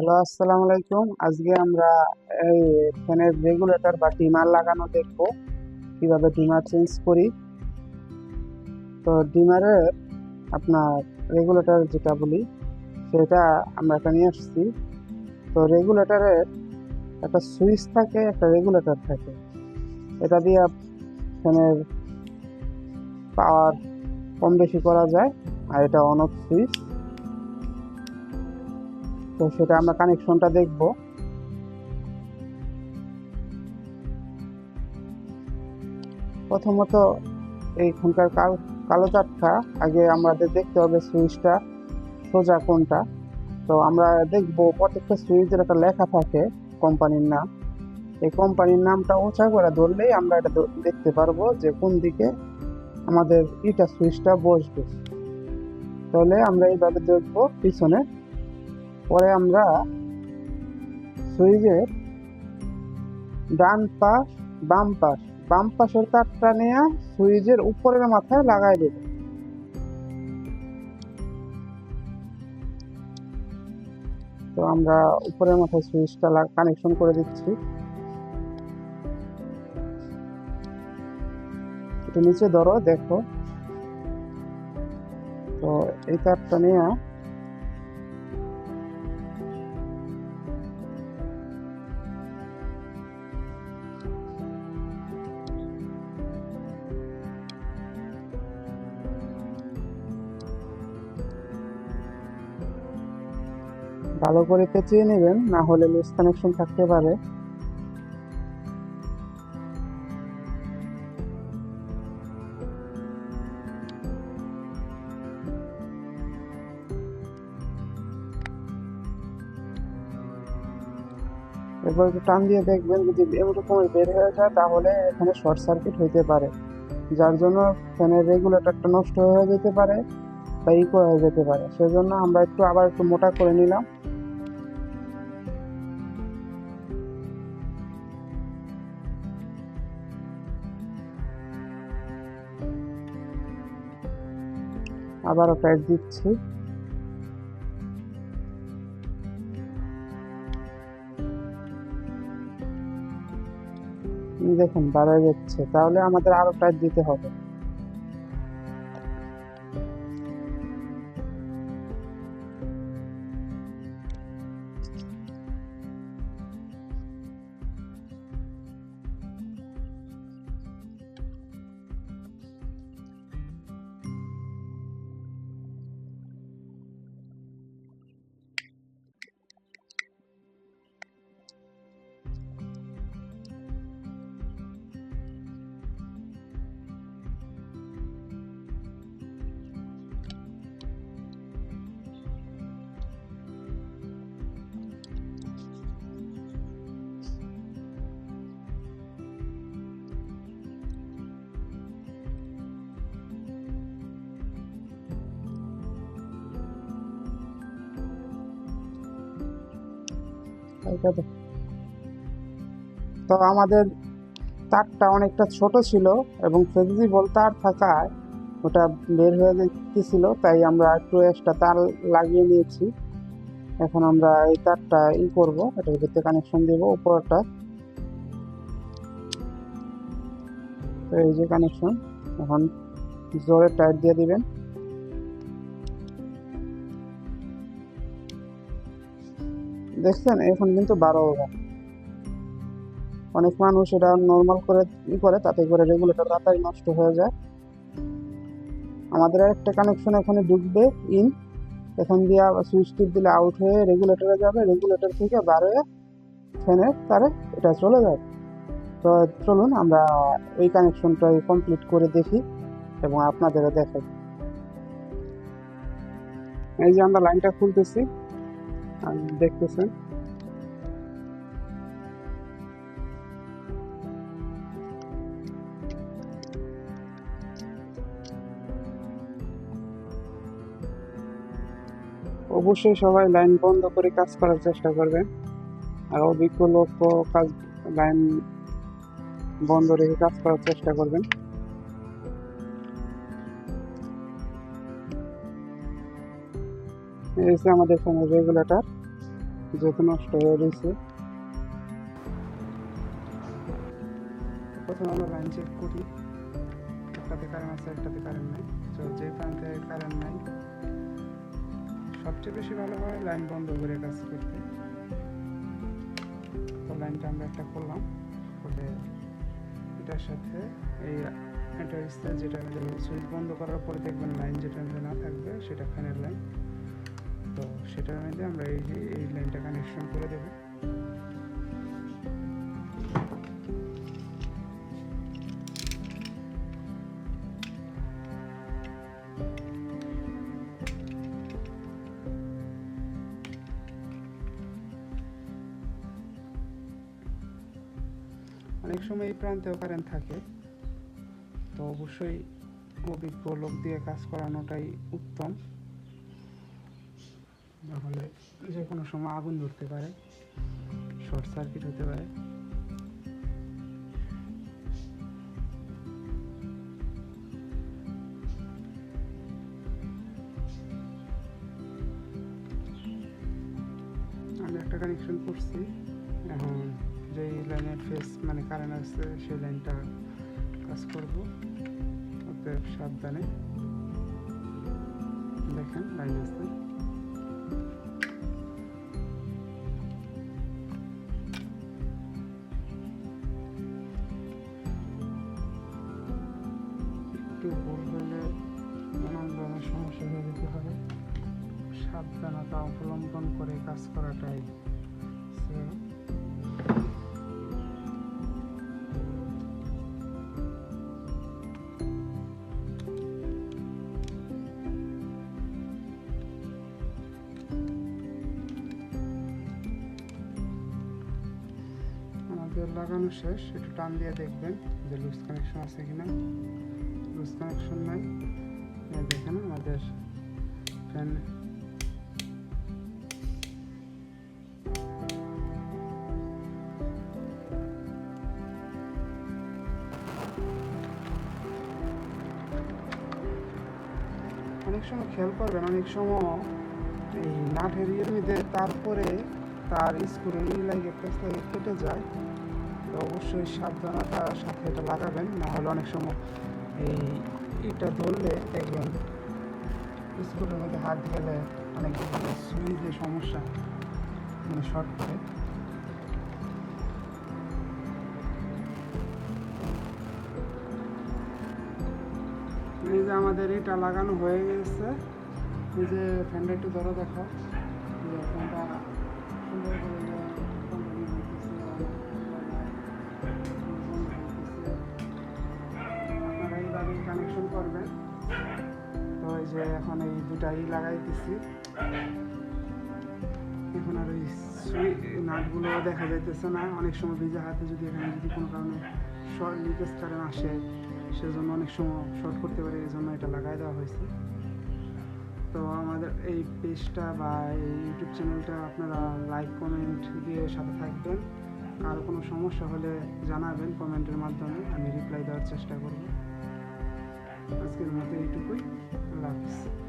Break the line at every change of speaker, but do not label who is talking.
Hello, আসসালামু আলাইকুম। আজকে আমরা এই ফ্যানের রেগুলেটর বা ডিমার লাগানো দেখব, কীভাবে ডিমার চেঞ্জ করি। তো ডিমারের আপনার রেগুলেটর যেটা বলি, সেটা আমরা একটা নিয়ে আসছি। তো রেগুলেটরের একটা সুইচ থাকে, একটা রেগুলেটর থাকে। এটা দিয়ে ফ্যানের পাওয়ার কম বেশি করা যায়, আর এটা অন অফ সুইচ। তো সেটা আমরা কানেকশনটা দেখব। প্রথমত এইখানকার কাল চারটা আগে আমাদের দেখতে হবে সুইচটা সোজা কোনটা। তো আমরা দেখব প্রত্যেকটা সুইচের একটা লেখা থাকে কোম্পানির নাম। এই কোম্পানির নামটা উঁচা করে ধরলেই আমরা এটা দেখতে পারব যে কোন দিকে আমাদের ইটা সুইচটা বসবে। তাহলে আমরা এইভাবে দেখব পিছনে। পরে আমরা সুইচের ডান পাশ, বাম পাশ। বাম পাশের তারটা নিয়ে সুইচের উপরের মাথায় লাগাই দেব। তো আমরা উপরের মাথায় সুইচটা কানেকশন করে দিচ্ছি। নিচে ধরো, দেখো। তো এই তারটা নিয়ে ভালো করে পেঁচিয়ে নেবেন, না হলে লুজ কানেকশন থাকতে পারে। এরপর একটু টান দিয়ে দেখবেন, যদি এরকম বের হয়ে যায়, তাহলে এখানে শর্ট সার্কিট হইতে পারে। যার জন্য ফ্যানের রেগুলেটরটা নষ্ট হয়ে যেতে পারে বা ইকো হয়ে যেতে পারে। সেজন্য আমরা একটু আবার একটু মোটা করে নিলাম। আবারও প্যাচ দিচ্ছি। দেখুন বাড়া যাচ্ছে। তাহলে আমাদের আরও প্যাচ দিতে হবে। দেখ। তো আমাদের তারটা অনেকটা ছোট ছিল এবং ফ্লেক্সিবল তার থাকায় ওটা বের হয়ে যেতেছিল তাই আমরা একটু এক্সট্রা তার লাগিয়ে নিয়েছি। এখন আমরা এই তারটা ই করব, এটার ভিতরে কানেকশন দেবো উপরটা। তো এই যে কানেকশন এখন জোরে টাইট দিয়ে দিবেন। দেখছেন? এখন কিন্তু বারো ওভার অনেক মানুষ এটা নর্মাল করে ই করে, তাতে করে রেগুলেটর তাড়াতাড়ি নষ্ট হয়ে যায়। আমাদের একটা কানেকশন এখানে ঢুকবে ইন এখান দিয়ে সুইচ টিপ দিলে আউট হয়ে রেগুলেটরে যাবে রেগুলেটর থেকে বার হয়ে ফ্যানের তারে এটা চলে যাবে তো চলুন আমরা ওই কানেকশনটা কমপ্লিট করে দেখি এবং আপনাদেরও দেখাই। এই যে আমরা লাইনটা খুলতেছি। দেখতেছেন অবশ্যই সবাই লাইন বন্ধ করে কাজ করার চেষ্টা করবেন। আর অভিজ্ঞ লোক কাজ লাইন বন্ধ রেখে কাজ করার চেষ্টা করবেন। হচ্ছে আমাদের ফোনের রেগুলেটর, যেহেতু নষ্ট হয়ে রয়েছে। প্রথমে আমরা লাইন চেক করি। একটাতে কারেন্ট আছে, একটাতে কারেন্ট নাই। তো যে প্রান্তে কারেন্ট নাই, সবচেয়ে বেশি ভালো হয় লাইন বন্ধ করে কাজ করতে। তো লাইনটা আমরা একটা করলাম। করে এটার সাথে এই এটা হচ্ছে যেটা সুইচ বন্ধ করার পরে দেখবেন লাইন যেটা না থাকবে, সেটা ফ্যানের লাইন তো সেটার মধ্যে আমরা এই যে, এই লাইনটা কানেকশন করে দেবো। অনেক সময় এই প্রান্তেও কারেন্ট থাকে, তো অবশ্যই অভিজ্ঞ লোক দিয়ে কাজ করানোটাই উত্তম। নাহলে যে কোনো সময় আগুন ধরতে পারে, শর্ট সার্কিট হতে পারে। আমি একটা কানেকশন করছি। এখন যেই লাইনের ফেস মানে কারেন্ট আছে সেই লাইনটা কাজ করব। অতএব সাবধানে দেখেন লাইন আছে সমস্যা হয়ে যেতে পারে সাবধানতা অবলম্বন করে কাজ করাটাই। লাগানো শেষ, একটু টান দিয়ে দেখবেন যে লুজ কানেকশন আছে কিনা। লুজ কানেকশন নাই। আমাদের ফ্যান অনেক সময় খেয়াল করবেন, অনেক সময় এই নাটের মধ্যে তারপরে তার স্ক্রু ই লাগে লাগে কেটে যায়। তো অবশ্যই সাবধানতার সাথে এটা লাগাবেন, নাহলে অনেক সময় এই এটা ধরলে দেখবেন স্কুলের মধ্যে হাত গেলে অনেক সুইচে সমস্যা মানে শর্ট করে। এই যে আমাদের এটা লাগানো হয়ে গেছে। এই যে ফ্যানটা একটু ধরো দেখো। ফ্যানটা সুন্দর করে যে এখন এই দুটাই লাগাই দিছি এখন আর ওই নাটগুলো দেখা যাইতেছে না। অনেক সময় ভিজা হাতে যদি এখানে যদি কোনো কারণে শর্ট লিকেজ কারেন্ট আসে, সেজন্য অনেক সময় শর্ট করতে পারে এই জন্য এটা লাগাই দেওয়া হয়েছে। তো আমাদের এই পেজটা বা এই ইউটিউব চ্যানেলটা আপনারা লাইক কমেন্ট দিয়ে সাথে থাকবেন। কারও কোনো সমস্যা হলে জানাবেন কমেন্টের মাধ্যমে, আমি রিপ্লাই দেওয়ার চেষ্টা করব। আজকের মতো এইটুকুই। loves.